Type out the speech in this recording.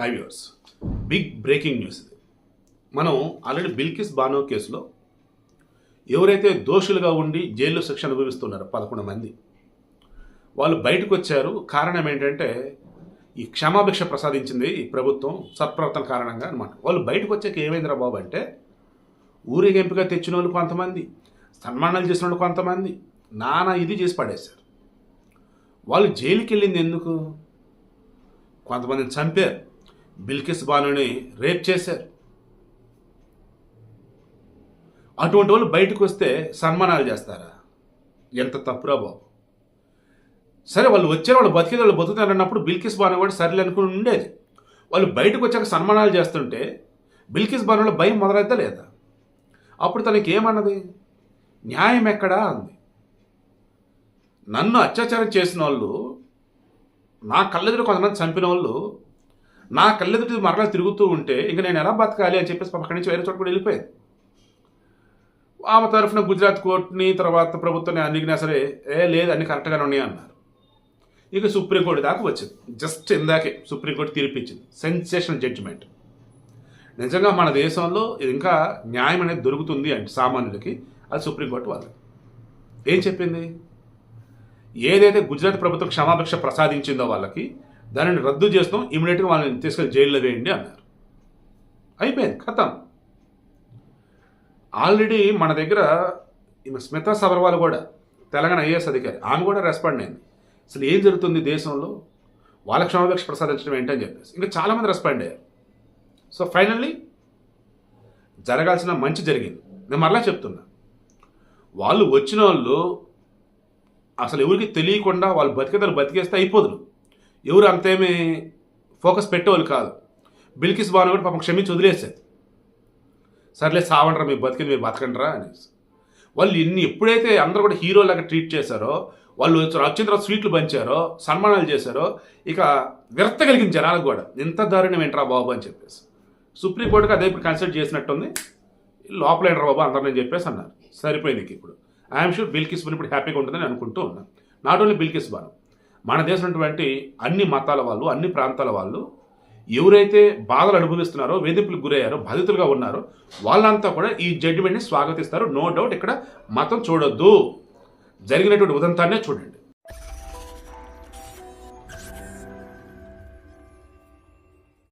Hi viewers big breaking news ఇది. మనం already Bilkis Bano కేసులో ఎవరైతే దోషులుగా ఉండి జైల్లో శిక్ష అనుభవిస్తున్నారో పదకొండు మంది వాళ్ళు బయటకు వచ్చారు. కారణం ఏంటంటే ఈ క్షమాభిక్ష ప్రసాదించింది ఈ ప్రభుత్వం సత్ప్రవర్తన కారణంగా అనమాట వాళ్ళు బయటకు వచ్చాక ఏమైందిరా బాబు అంటే ఊరేగింపుగా తెచ్చిన వాళ్ళు కొంతమంది సన్మానాలు చేసిన వాళ్ళు కొంతమంది నానా ఇది చేసి పడేశారు. వాళ్ళు జైలుకి వెళ్ళింది ఎందుకు? కొంతమందిని చంపారు. బిల్కిస్ బానుని రేప్ చేశారు. అటువంటి వాళ్ళు బయటకు వస్తే సన్మానాలు చేస్తారా? ఎంత తప్పురా బాబు. సరే వాళ్ళు వచ్చారు వాళ్ళు బతికేది వాళ్ళు బతుకుతారు అన్నప్పుడు బిల్కిస్ బాను కూడా సర్లే అనుకుని ఉండేది. వాళ్ళు బయటకు వచ్చాక సన్మానాలు చేస్తుంటే బిల్కిస్ బానులో భయం మొదలైతే లేదా? అప్పుడు తనకి ఏమన్నది? న్యాయం ఎక్కడా అంది. నన్ను అత్యాచారం చేసిన వాళ్ళు నా కళ్ళెదురు కొంతమంది చంపిన వాళ్ళు నా కళ్ళెదుటి మరలా తిరుగుతూ ఉంటే ఇంకా నేను ఎలా బతకాలి అని చెప్పేసి అక్కడి నుంచి వేరే చోట కూడా వెళ్ళిపోయింది ఆమె తరఫున గుజరాత్ కోర్టుని తర్వాత ప్రభుత్వాన్ని అన్నిగినా సరే ఏ లేదు అన్ని కరెక్ట్గానే ఉన్నాయి అన్నారు. ఇక సుప్రీంకోర్టు దాకా వచ్చింది. జస్ట్ ఇందాకే సుప్రీంకోర్టు తీర్పిచ్చింది. సెన్సేషనల్ జడ్జిమెంట్ నిజంగా మన దేశంలో ఇది ఇంకా న్యాయం అనేది దొరుకుతుంది అంటే సామాన్యులకి అది సుప్రీంకోర్టు వాళ్ళు ఏం చెప్పింది? ఏదైతే గుజరాత్ ప్రభుత్వం క్షమాభిక్ష ప్రసాదించిందో వాళ్ళకి దానిని రద్దు చేస్తాం ఇమీడియట్గా వాళ్ళని తీసుకెళ్ళి జైల్లో వేయండి అన్నారు. అయిపోయింది కథం. ఆల్రెడీ మన దగ్గర ఈమె స్మితా సబర్వాల్ కూడా తెలంగాణ ఐఏఎస్ అధికారి ఆమె కూడా రెస్పాండ్ అయింది. అసలు ఏం జరుగుతుంది దేశంలో? వాళ్ళ క్షమాపేక్ష ప్రసాదించడం ఏంటని చెప్పేసి. ఇంకా చాలామంది రెస్పాండ్ అయ్యారు. సో ఫైనల్లీ జరగాల్సిన మంచి జరిగింది. నేను మరలా చెప్తున్నా. వాళ్ళు వచ్చిన వాళ్ళు అసలు ఎవరికి తెలియకుండా వాళ్ళు బతికేదారు బతికేస్తే అయిపోదు ఎవరు అంతేమీ ఫోకస్ పెట్టేవాళ్ళు కాదు. బిల్కిస్ బాను కూడా పాపం క్షమించి వదిలేసేది సర్లే సావంటరా మీరు బతికింది మీరు బతకండ్రా అనేసి. వాళ్ళు ఇన్ని ఎప్పుడైతే అందరూ కూడా హీరోలాగా ట్రీట్ చేశారో వాళ్ళు వచ్చిన తర్వాత స్వీట్లు పంచారో సన్మానాలు చేశారో ఇక విరక్త కలిగిన జనాలకు కూడా ఇంత దారుణం ఏంట్రా బాబు అని చెప్పేసి. సుప్రీంకోర్టుకి అదే ఇప్పుడు కన్సిడర్ చేసినట్టుంది. లోపల ఏంట్రా బాబు అందరిని చెప్పేసి అన్నారు. సరిపోయింది ఇప్పుడు. ఐఎమ్ షూర్ బిల్కిస్ బాను ఇప్పుడు హ్యాపీగా ఉంటుందని అనుకుంటూ ఉన్నాను. నాట్ ఓన్లీ బిల్కిస్ బాను మన దేశం అన్ని మతాల వాళ్ళు అన్ని ప్రాంతాల వాళ్ళు ఎవరైతే బాధలు అనుభవిస్తున్నారో వేధింపులకు గురయ్యారో బాధితులుగా ఉన్నారో వాళ్ళంతా కూడా ఈ జడ్జిమెంట్ని స్వాగతిస్తారు. నో డౌట్ ఇక్కడ మతం చూడొద్దు. జరిగినటువంటి ఉదంతాన్నే చూడండి.